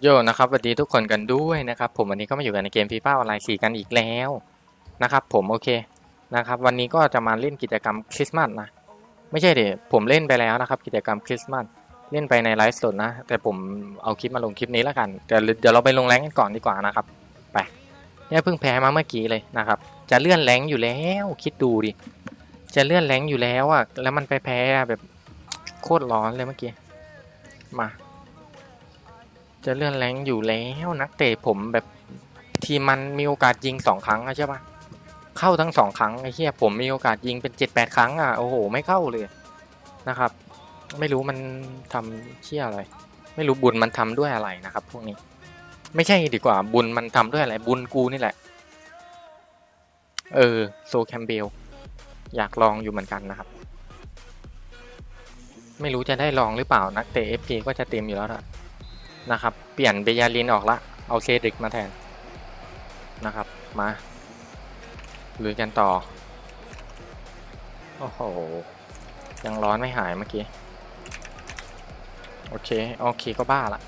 โยนะครับสวัสดีทุกคนกันด้วยนะครับ ผมวันนี้ก็มาอยู่กันในเกมฟีฟ่าออนไลน์4กันอีกแล้วนะครับผมโอเคนะครับ วันนี้ก็จะมาเล่นกิจกรรมคริสต์มาสนะ ไม่ใช่เดี๋ยวผมเล่นไปแล้วนะครับ กิจกรรมคริสต์มาสเล่นไปในไลฟ์สดนะ แต่ผมเอาคลิปมาลงคลิปนี้แล้วกันแต่เดี๋ยวเราไปลงแรงกันก่อนดีกว่านะครับไปเนี่ยเพิ่งแพ้มาเมื่อกี้เลยนะครับ จะเลื่อนแรงอยู่แล้วคิดดูดิจะเลื่อนแรงอยู่แล้วอะแล้วมันไปแพ้แบบโคตรร้อนเลยเมื่อกี้มา จะเลื่อนแรงอยู่แล้วนักเตะผมแบบทีมันมีโอกาสยิงสองครั้งใช่ปะเข้าทั้งสองครั้งไอ้เหี้ยผมมีโอกาสยิงเป็นเจ็ดแปดครั้งอะโอ้โหไม่เข้าเลยนะครับ ไม่รู้มันทำเชี่ยอะไร ไม่รู้บุญมันทำด้วยอะไรนะครับ พวกนี้ ไม่ใช่ดีกว่าบุญมันทำด้วยอะไร บุญกูนี่แหละ เออโซแคมเบลอยากลองอยู่เหมือนกันนะครับ ไม่รู้จะได้ลองหรือเปล่านักเตะ FP ก็จะเต็มอยู่แล้วนะ นะครับ เปลี่ยนเบยาลินออกละ เอาเซดริกมาแทนนะครับ มาลุยกันต่อ โอ้โห ยังร้อนไม่หายเมื่อกี้ โอเค โอเคก็บ้าละ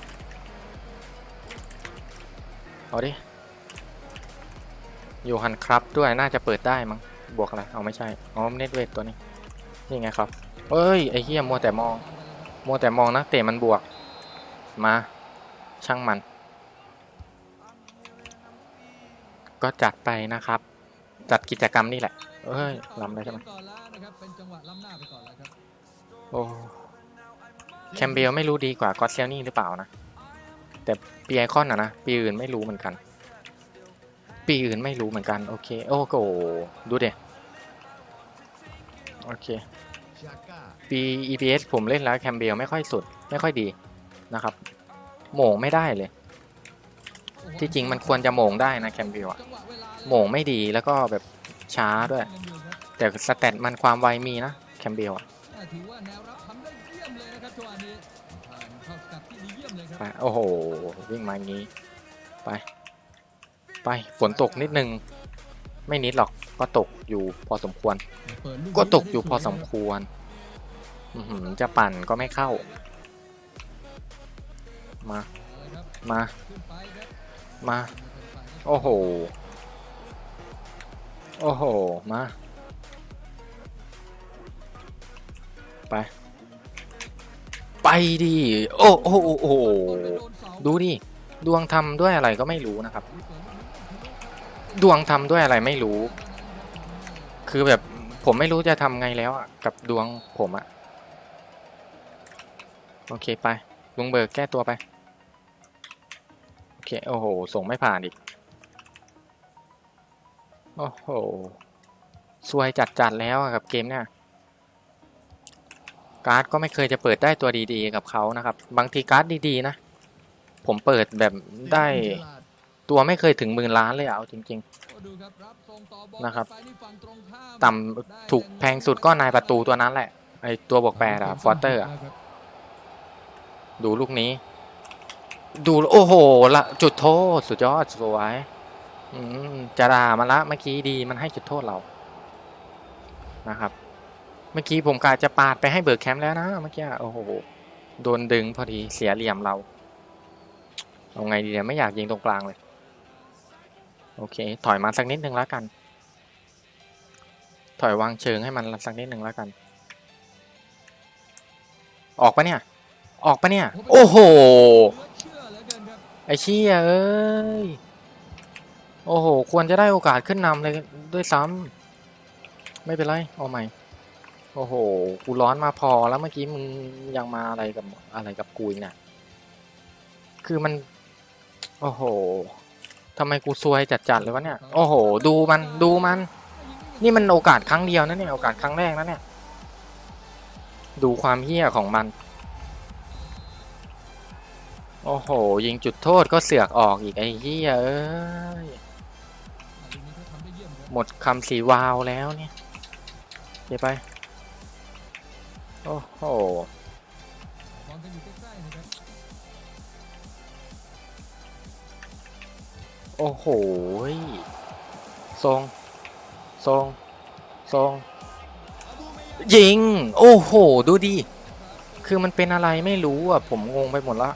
เอาดิโยฮันครับด้วยน่าจะเปิดได้มั้ง บวกอะไร เอาไม่ใช่ อ๋อเน็ตเวทตัวนี้ นี่ไงครับ เอ้ย ไอ้เหี้ยมัวแต่มอง มัวแต่มองนักเตะมันบวก มา ช่างมัน ก็จัดไปนะครับ จัดกิจกรรมนี่แหละ เอ้ยลำได้ใช่ไหมก่อนแล้วนะครับเป็นจังหวะล้ำหน้าไปก่อนแล้วครับโอ้แคมเบลไม่รู้ดีกว่ากอตเซลนี่หรือเปล่านะ แต่ปีไอคอนอะนะ ปีอื่นไม่รู้เหมือนกัน ปีอื่นไม่รู้เหมือนกัน โอเค โอ้โหดูเดโอเคชาก้าปี EPS ผมเล่นแล้วแคมเบลไม่ค่อยสุด ไม่ค่อยดีนะครับ โหม่งไม่ได้เลย ที่จริงมันควรจะโหม่งได้นะแคมเบลอะจังหวะเวลาโหม่งไม่ดีแล้วก็แบบช้าด้วย แต่สแตทมันความไวมีนะแคมเบลอะถือว่าแนวรับทำได้เยี่ยมเลยนะครับจังหวะนี้ผ่านเข้าสกัดที่ดีเยี่ยมเลยครับไปโอ้โห วิ่งมาอย่างนี้ ไป ไปฝนตกนิดนึง ไม่นิดหรอกก็ตกอยู่พอสมควรเปิดลูก็ตกนี้อยู่พอสมควรอื้อหือจะปั่นก็ไม่เข้า มา มา มา โอ้โห โอ้โห มา ไป ไปดิ โอ้โหโอ้โหดูดิ ดวงทำด้วยอะไรก็ไม่รู้นะครับ ดวงทำด้วยอะไรไม่รู้ คือแบบผมไม่รู้จะทำไงแล้วอะกับดวงผมอะโอเคไป ลุงเบิกแก้ตัวไป เค โอ้โห ส่งไม่ผ่านอีก โอ้โหซวยจัดๆแล้วกับเกมเนี่ย การ์ดก็ไม่เคยจะเปิดได้ตัวดีๆ กับเขานะครับ บางทีการ์ดดีๆ นะ ผมเปิดแบบได้ตัวไม่เคยถึงหมื่นล้านเลยอะเอาจริงดูครับรับส่งต่อบอลนะครับ ต่ำถูกแพงสุดก็นายประตูตัวนั้นแหละ ไอตัวบวกแปดอะฟอร์เตอร์ ดูลูกนี้ ดูโอ้โหละจุดโทษ สุดยอดสวยจะด่ามันละเมื่อกี้ดีมันให้จุดโทษเรานะครับ เมื่อกี้ผมกะจะปาดไปให้เบิร์กแคมป์แล้วนะเมื่อกี้โอ้โหโดนดึงพอดีเสียเหลี่ยมเราเอาไงดีเนี่ยไม่อยากยิงตรงกลางเลย โอเค ถอยมาสักนิดหนึ่งแล้วกัน ถอยวางเชิงให้มันสักนิดหนึ่งแล้วกัน ออกปะเนี่ย ออกปะเนี่ย โอ้โห ไอเชี่ยเอ้ย โอ้โห ควรจะได้โอกาสขึ้นนำเลยด้วยซ้ำไม่เป็นไรเอาใหม่ โอ้โห กูร้อนมาพอแล้วเมื่อกี้มึงยังมาอะไรกับอะไรกับกูอีกเนี่ยคือมัน โอ้โหทำไมกูซวยจัดๆเลยวะเนี่ย โอ้โห ดูมัน ดูมัน นี่มันโอกาสครั้งเดียวนะเนี่ย โอกาสครั้งแรกนะเนี่ย ดูความเหี้ยของมัน โอ้โห ยิงจุดโทษก็เสือกออกอีกไอ้เหี้ยเอ้ย หมดคำสีวาวแล้วเนี่ยเดี๋ยวไป โอ้โหโอ้โหทรง ทรง ทรง ยิง โอ้โห ดูดิ คือมันเป็นอะไรไม่รู้อะ ผมงงไปหมดละ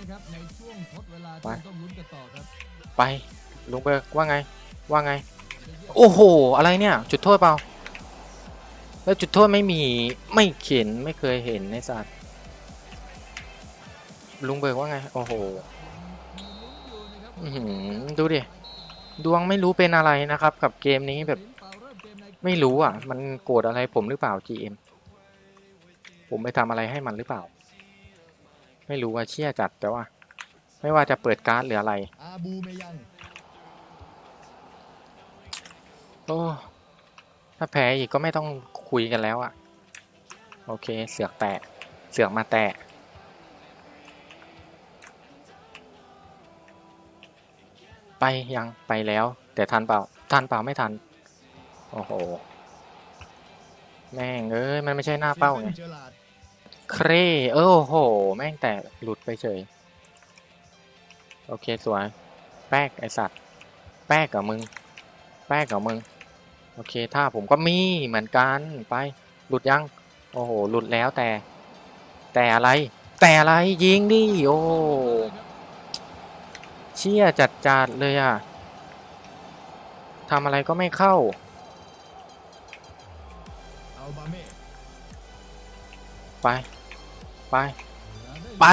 นะครับในช่วงทดเวลาไปที่ต้องลุ้นกันต่อครับ ไปลุงเบิร์กว่าไงว่าไง โอ้โห อะไรเนี่ย จุดโทษเปล่า แล้วจุดโทษไม่มีไม่เขียนไม่เคยเห็นในสัตว์ลุงเบิร์กว่าไง โอ้โหมีลุ้นอยู่นะครับอื้อหือดูดิ ดวงไม่รู้เป็นอะไรนะครับ กับเกมนี้แบบเป่าเริ่มเกมในไม่รู้อะ มันโกรธอะไรผมหรือเปล่า GM ผมไปทำอะไรให้มันหรือเปล่า ไม่รู้ว่าเชี่ยจัดแต่ว่า ไม่ว่าจะเปิดการ์ดหรืออะไรอาบูเมยังโอ้ถ้าแพ้อีกก็ไม่ต้องคุยกันแล้วอะโอเคเสือกแตะเสือกมาแตะไปยังไปแล้ว แต่ทันเปล่าทันเปล่าไม่ทัน โอ้โห แม่งเอ้ยมันไม่ใช่หน้าเป้าไง เจอร์ลาร์ดเครเออโอ้โห แม่งแต่หลุดไปเฉย โอเคสวย แป๊กไอสัตว์ แป๊กกับมึง แป๊กกับมึง โอเคถ้าผมก็มีเหมือนกันไป หลุดยัง โอ้โห หลุดแล้วแต่ แต่อะไร แต่อะไรยิงดิโอ้เชี่ยจัดจัดเลยอะทำอะไรก็ไม่เข้าไป ไป ไป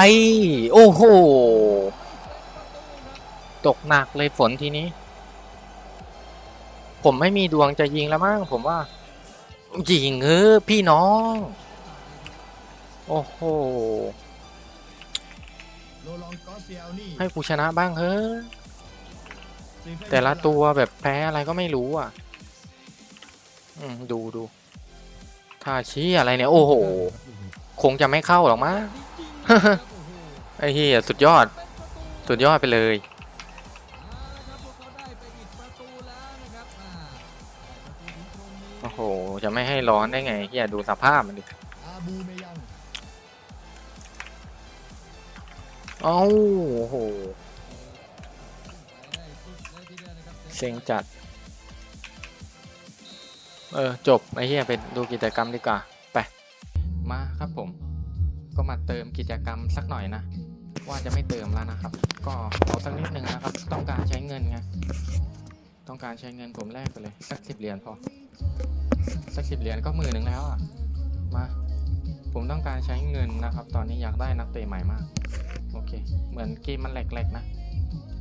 โอ้โห ตกหนักเลยฝนทีนี้ ผมไม่มีดวงจะยิงแล้วมั้งผมว่ายิงเออพี่น้อง โอ้โห ให้กูชนะบ้างเฮ้ยแต่ละตัวแบบแพ้อะไรก็ไม่รู้อะ อืมดูดูท่าชี้อะไรเนี่ย โอ้โห คงจะไม่เข้าหรอกมั้งไอ้เหี้ยสุดยอด สุดยอดไปเลยโอ้โห จะไม่ให้ร้อนได้ไงเฮียดูสภาพมันดิเอ้าโอ้โหเซ็งจัด เออ จบ ไอ้เหี้ยไปดูกิจกรรมดีกว่า ครับผมก็มาเติมกิจกรรมสักหน่อยนะ ว่าจะไม่เติมแล้วนะครับ ก็เอาสักนิดหนึ่งนะครับ ต้องการใช้เงินไงต้องการใช้เงินผมแลกไปเลย สักสิบเหรียญพอ สักสิบเหรียญก็หมื่นหนึ่งแล้วอะมาผมต้องการใช้เงินนะครับ ตอนนี้อยากได้นักเตะใหม่มาก โอเค เหมือนเกมมันแหลกๆนะ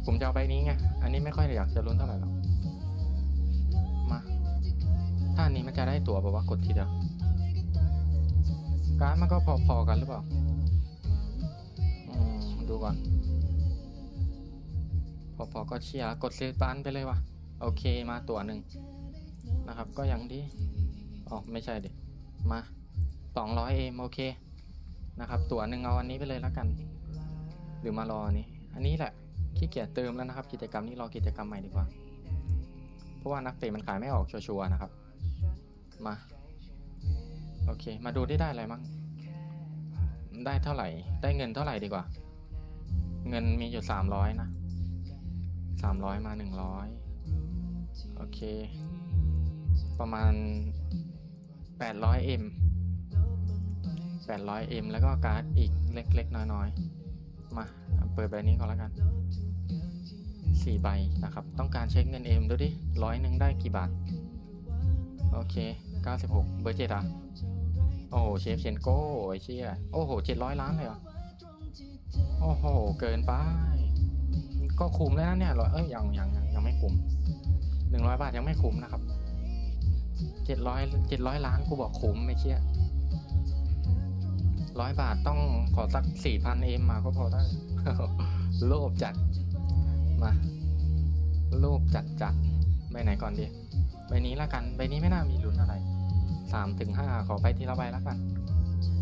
ผมจะเอาใบนี้ไง อันนี้ไม่ค่อยอยากจะลุ้นเท่าไหร่หรอก มา ถ้าอันนี้มันจะได้ตั๋วแบบว่ากดทีเดียว การมันก็พอๆกันหรือเปล่าอืมดูก่อน พอๆก็เชียร์กดซื้อบ้านไปเลยวะโอเคมาตัวหนึ่งนะครับ ก็อยังดีอ๋อไม่ใช่ดิมาสองร้อยเอมโอเคนะครับ ตัวหนึ่งเอาอันนี้ไปเลยแล้วกัน หรือมารออันนี้ อันนี้แหละขี้เกียจเติมแล้วนะครับ กิจกรรมนี้รอกิจกรรมใหม่ดีกว่า เพราะว่านักเตะมันขายไม่ออกชัวร์ๆนะครับ มา เค มาดูได้ได้อะไรมั่งได้เท่าไหร่ ได้เงินเท่าไหร่ดีกว่า เงินมีอยู่สามร้อยนะสามร้อยมาหนึ่งร้อยโอเค ประมาณแปดร้อยเอ็มแปดร้อยเอ็มแล้วก็การ์ดอีกเล็ก ๆ น้อยๆ มา เปิดใบนี้ก่อนแล้วกันสี่ใบนะครับ ต้องการเช็คเงินเอ็มดูดิร้อยหนึ่งได้กี่บาท โอเคเก้าสิบหกเบอร์เจ็ดอะ โอ้เชฟเชนโก้ไอ้เชี่ยโอ้โหเจ็ดร้อยล้านเลยเหรอโอ้โห เกินไป ก็คุ้มแล้วนะเนี่ยร้อยเอ้ยยังยังยังยังไม่คุ้มหนึ่งร้อยบาทยังไม่คุ้มนะครับเจ็ดร้อยเจ็ดร้อยล้านกูบอกคุ้มไม่เชี่ยร้อยบาทต้องขอสักสี่พันเอ็มมาก็พอได้โลภจัด มาโลภจัดจัดใบไหนก่อนดีใบนี้ละกันใบนี้ไม่น่ามีลุ้นอะไร สามถึงห้าขอไปทีละใบละกัน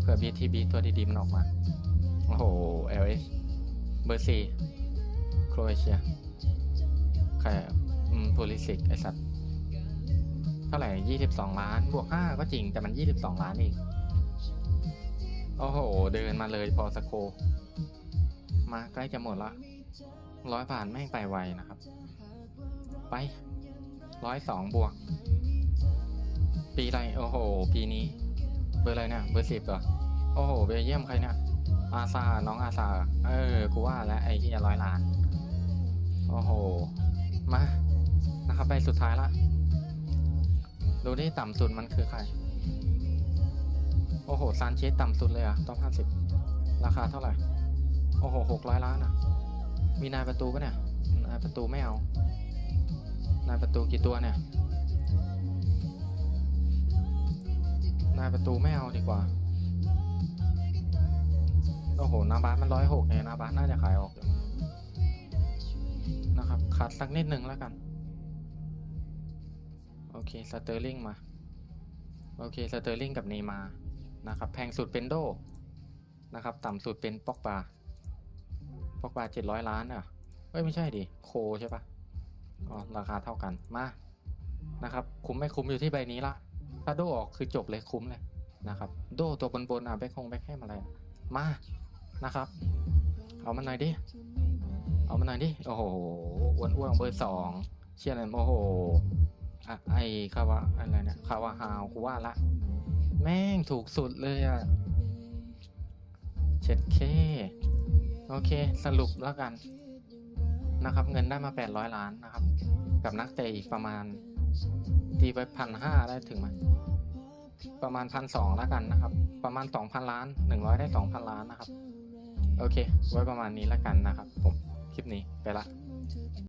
เผื่อ BTB ตัวดีๆมันออกมา โอ้โห LH เบอร์สี่โครเอเชียใครอืมโพลิสิก ไอสัตว์ เท่าไหร่ยี่สิบสองล้าน บวกห้าก็จริง แต่มันยี่สิบสองล้านเองโอ้โห เดินมาเลยพอสโค มาใกล้จะหมดละร้อยบาทแม่งไปไวนะครับ ไปร้อยสองบวก ปีอะไรโอ้โห ปีนี้ เบอร์อะไรเนี่ยเบอร์สิบเหรอโอ้โหเบลเยี่ยมใครเนี่ยอาซาน้องอาซาเออกูว่าแล้วไอ้ที่ร้อยล้าน โอ้โห มานะครับไปสุดท้ายละดูที่ต่ำสุดมันคือใคร โอ้โหซานเชสต่ำสุดเลยอะต้องห้าสิบราคาเท่าไหร่ โอ้โหหกร้อยล้านอะมีนายประตูปะเนี่ยนายประตูไม่เอา นายประตูกี่ตัวเนี่ย นายประตูไม่เอาดีกว่า โอ้โหนาบาสมันร้อยหกเนี่ยนาบาสน่าจะขายออกนะครับ คัดสักนิดหนึ่งแล้วกัน โอเค สเตอร์ลิงมา โอเค สเตอร์ลิงกับเนย์มา นะครับ แพงสุดเป็นโด นะครับ ต่ำสุดเป็นปอกบาปอกบาเจ็ดร้อยล้านอะเอ้ย ไม่ใช่ดิ โคใช่ปะอ๋อ ราคาเท่ากัน มา นะครับ คุ้มไม่คุ้มอยู่ที่ใบนี้ละ ถ้าโดออกคือจบเลยคุ้มเลยนะครับ โดตัวบนๆอะแบ็คฮงแบ็คแฮมอะไรมานะครับ เอามาหน่อยดิ เอามาหน่อยดิ โอ้โหอ้วนอ้วนเบอร์สองเชียร์เลยโอ้โหอะไอคาวาอะไรเนี่ยคาวาฮาวกูว่าละ แม่งถูกสุดเลยอะเจ็ดเคโอเค สรุปแล้วกันนะครับ เงินได้มา 800 ล้านนะครับ กับนักเตะอีกประมาณ ตีไปพันห้าได้ถึงไหมประมาณพันสองแล้วกันนะครับ ประมาณสองพันล้านหนึ่งร้อยได้สองพันล้านนะครับ โอเค ไว้ประมาณนี้แล้วกันนะครับ ผมคลิปนี้ไปละ